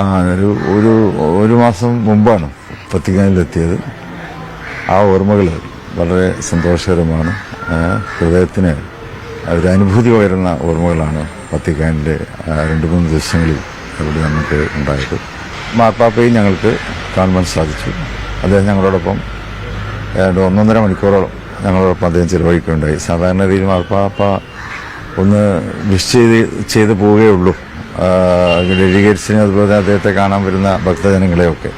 ആ ഒരു ഒരു ഒരു മാസം മുമ്പാണ് പത്തിക്കാനിലെത്തിയത് ആ ഓർമ്മകൾ വളരെ സന്തോഷകരമാണ്. ഹൃദയത്തിന് ഒരു അനുഭൂതി പകരുന്ന ഓർമ്മകളാണ് പത്തിക്കാനിലെ രണ്ട് മൂന്ന് ദിവസങ്ങളിൽ അവിടെ നമുക്ക് ഉണ്ടായത്. മാർപ്പാപ്പയും ഞങ്ങൾക്ക് കാണുവാൻ സാധിച്ചു. അദ്ദേഹം ഞങ്ങളോടൊപ്പം ഏതാണ്ട് ഒന്നൊന്നര മണിക്കൂറോളം ഞങ്ങളോടൊപ്പം അദ്ദേഹം ചിലവഴിക്കുകയുണ്ടായി. സാധാരണ രീതിയിൽ മാർപ്പാപ്പ ഒന്ന് വിഷ് ചെയ്ത് ചെയ്ത് പോവുകയുള്ളൂ ഡെലിഗേറ്റ്സിനെ അതുപോലെ തന്നെ അദ്ദേഹത്തെ കാണാൻ വരുന്ന ഭക്തജനങ്ങളെയൊക്കെ.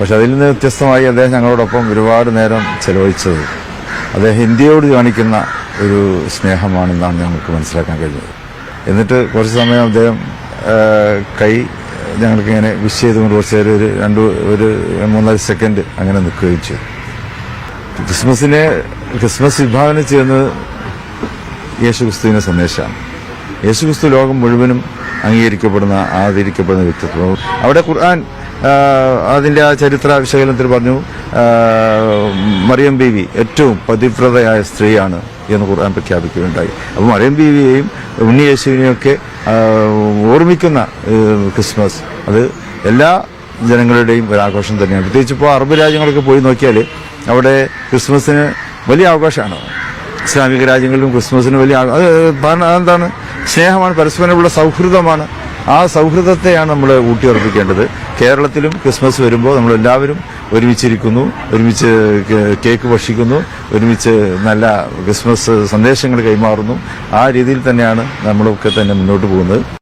പക്ഷെ അതിൽ നിന്ന് വ്യത്യസ്തമായി അദ്ദേഹം ഞങ്ങളോടൊപ്പം ഒരുപാട് നേരം ചെലവഴിച്ചത്. അദ്ദേഹം ഇന്ത്യയോട് കാണിക്കുന്ന ഒരു സ്നേഹമാണെന്നാണ് ഞങ്ങൾക്ക് മനസ്സിലാക്കാൻ കഴിഞ്ഞത്. എന്നിട്ട് കുറച്ച് സമയം അദ്ദേഹം കൈ ഞങ്ങൾക്ക് ഇങ്ങനെ വിഷ് ചെയ്തുകൊണ്ട് കുറച്ച് നേരം ഒരു രണ്ട് ഒരു മൂന്നാൽ സെക്കൻഡ് അങ്ങനെ നിൽക്കുകയും ചെയ്തു. ക്രിസ്മസിനെ ക്രിസ്മസ് വിഭാവനം ചെയ്യുന്നത് യേശുക്രിസ്തുവിന്റെ സന്ദേശമാണ്. യേശുക്രിസ്തു ലോകം മുഴുവനും അംഗീകരിക്കപ്പെടുന്ന ആദരിക്കപ്പെടുന്ന വ്യക്തിത്വം. അവിടെ ഖുർആൻ അതിന്റെ ആ ചരിത്ര വിശകലനത്തിൽ പറഞ്ഞു മറിയം ബീവി ഏറ്റവും പതിവ്രതയായ സ്ത്രീയാണ് എന്ന് ഖുർആൻ പ്രഖ്യാപിക്കുകയുണ്ടായി. അപ്പോൾ മറിയം ബീവിയെയും ഉണ്ണി യേശുവിനെയൊക്കെ ഒക്കെ ഓർമ്മിക്കുന്ന ക്രിസ്മസ് അത് എല്ലാ ജനങ്ങളുടെയും ഒരു ആഘോഷം തന്നെയാണ്. പ്രത്യേകിച്ച് ഇപ്പോൾ അറബ് രാജ്യങ്ങളൊക്കെ പോയി നോക്കിയാൽ അവിടെ ക്രിസ്മസിന് വലിയ ആഘോഷമാണ്. ഇസ്ലാമിക രാജ്യങ്ങളിലും ക്രിസ്മസിന് വലിയ അത് അതെന്താണ്? സ്നേഹമാണ് പരസ്പരമുള്ള സൗഹൃദമാണ്. ആ സൗഹൃദത്തെയാണ് നമ്മൾ ഊട്ടിയുറപ്പിക്കേണ്ടത്. കേരളത്തിലും ക്രിസ്മസ് വരുമ്പോൾ നമ്മൾ എല്ലാവരും ഒരുമിച്ചിരിക്കുന്നു ഒരുമിച്ച് കേക്ക് ഭക്ഷിക്കുന്നു ഒരുമിച്ച് നല്ല ക്രിസ്മസ് സന്ദേശങ്ങൾ കൈമാറുന്നു. ആ രീതിയിൽ തന്നെയാണ് നമ്മളൊക്കെ തന്നെ മുന്നോട്ട് പോകുന്നത്.